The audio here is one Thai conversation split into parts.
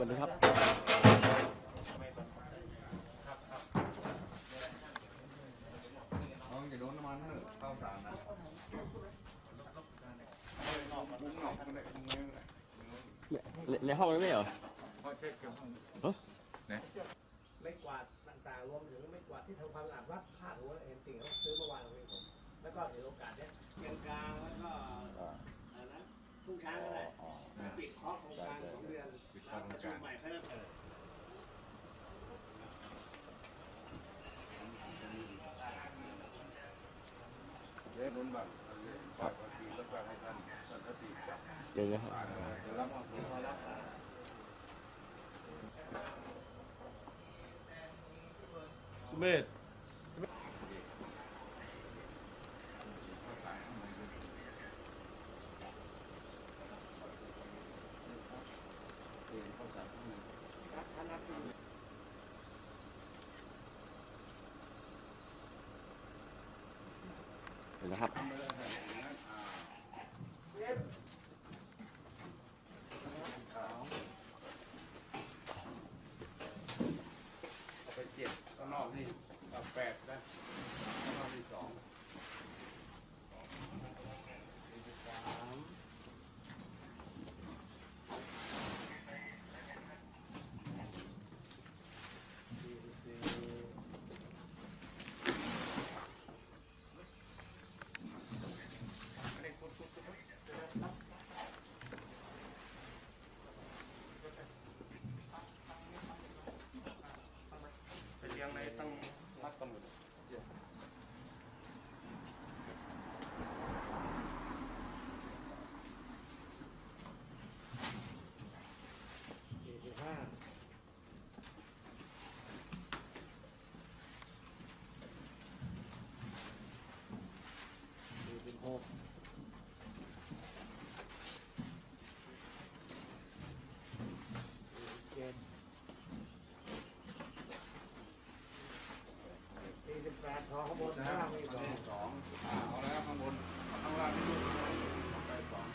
วัสดีครับน้องอย่าโดนน้ำมันเนอะข้าวสารนะมุ้งหนอกกันเลยมุ้งเงี้ยกันเลยในในห้องนี้ไม่เหรอเพราะเช็คเกี่ยวข้องไม่กวาดต่างๆรวมถึงไม่กวาดที่ทำความสะอาดวัดพาดหัวเอ็นติ่งเขาซื้อเมื่อวานของผมแล้วก็ถือโอกาสเนี้ยเชียงกลางแล้วก็อันนั้นทุ่งช้างก็ได้ปิดคอร์สโครงการสอง เดือนแล้วประชุใหม่เริ่มเปิดเล่นนุ่นบัตรฝากบัญชีแล้วก็ให้ท่านสันติจับเดี๋ยวนะครับเดี๋ยวรับเอาผมมารับสุเมธ เดี๋ยว นะครับ เอาไปเจ็ดข้างนอกนี่เอาแปดนะข้างนอกนี่สอง ไปเลี้ยงในตั้งมัดตำรวจ สี่สิบห้าสี่สิบหกสี่สิบเจ็ดสี่ สิบแปดขอข้างบนข้างล่างมีสองสองอ่าเอาแล้วข้างบนข้างล่างนี่ลูกไปสอง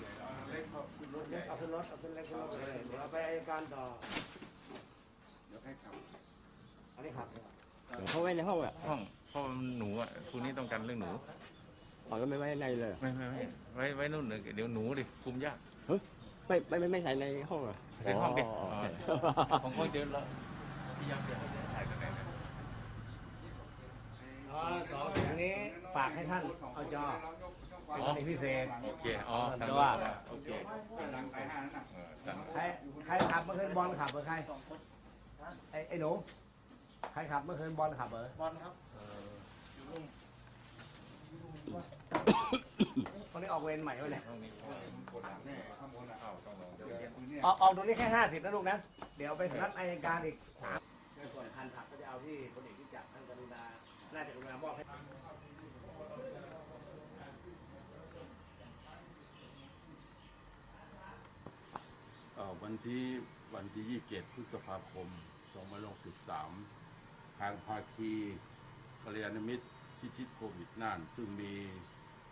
ใหญ่เอาเล็กขึ้นรถใหญ่เอาขึ้นรถเอาขึ้นเล็กขึ้นรถเลยเอาไปอายการต่อเดี๋ยวให้ขับอันนี้ขับเขาไว้ในห้องอะห้องเพราะหนูอะคุณนี่ต้องการเรื่องหนูอ๋อแล้วไม่ไว้ในเลยไม่ไม่ไม่ไว้ไว้นู่นเลยเดี๋ยวหนูดิคุมยากไม่ไม่ไม่ไม่ใส่ในห้องเหรอใส่ห้องดิของเขาเจอแล้วพยายามจะให้ถ่ายตรงไหนนะ อ๋อสองอย่างนี้ฝากให้ท่านเอาจอเป็นกรณีพิเศษ โอเค อ๋อทางแต่นู้ว่านโอเคหลังไปห้านั่นน่ะเออทางใครใครขับเมื่อคืนบอลขับเบอร์ใครไอ้ไอ้หนูใครขับเมื่อคืนบอลขับเบอร์บอลครับคนนี้ออกเวรใหม่ไว้เลยห้องนี้กดหลังแน่ข้างบนอะเข้าต้องลองเดี๋ยวเรียนตรงเนี้ยออกออกตรงนี้แค่ห้าสิบนะลูกนะ เดี๋ยวไปนัดอายการอีกในส่วนพันผักก็จะเอาที่คนเอกที่จัดท่านกรุณา น่าจะกรุณามอบให้เอ่อวันที่วันที่ 27 พฤษภาคม 2563 ทางภาคีกัลยาณมิตรพิชิตโควิดน่าน ซึ่งมี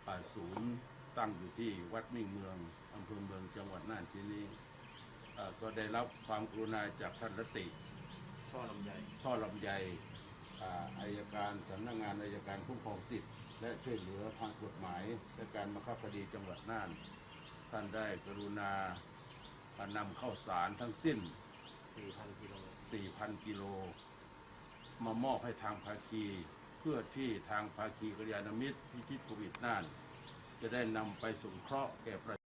อ่าศูนย์ตั้งอยู่ที่วัดมิ่งเมืองอำเภอเมืองจังหวัดน่านที่นี้เอ่อก็ได้รับความกรุณาจากท่านรตติช่อลำไยช่อลำไย อายการสำนักงานอายการคุ้มครองสิทธิ์และช่วยเหลือทางกฎหมายและการบังคับคดีจังหวัดน่าน ท่านได้กรุณานำเข้าวสารทั้งสิ้น 4,000กิโล4,000 กิโล มามอบให้ทางภาคี เพื่อที่ทางภาคีกัลยาณมิตรพิชิตโควิดน่าน จะได้นำไปสงเคราะห์แก่ประ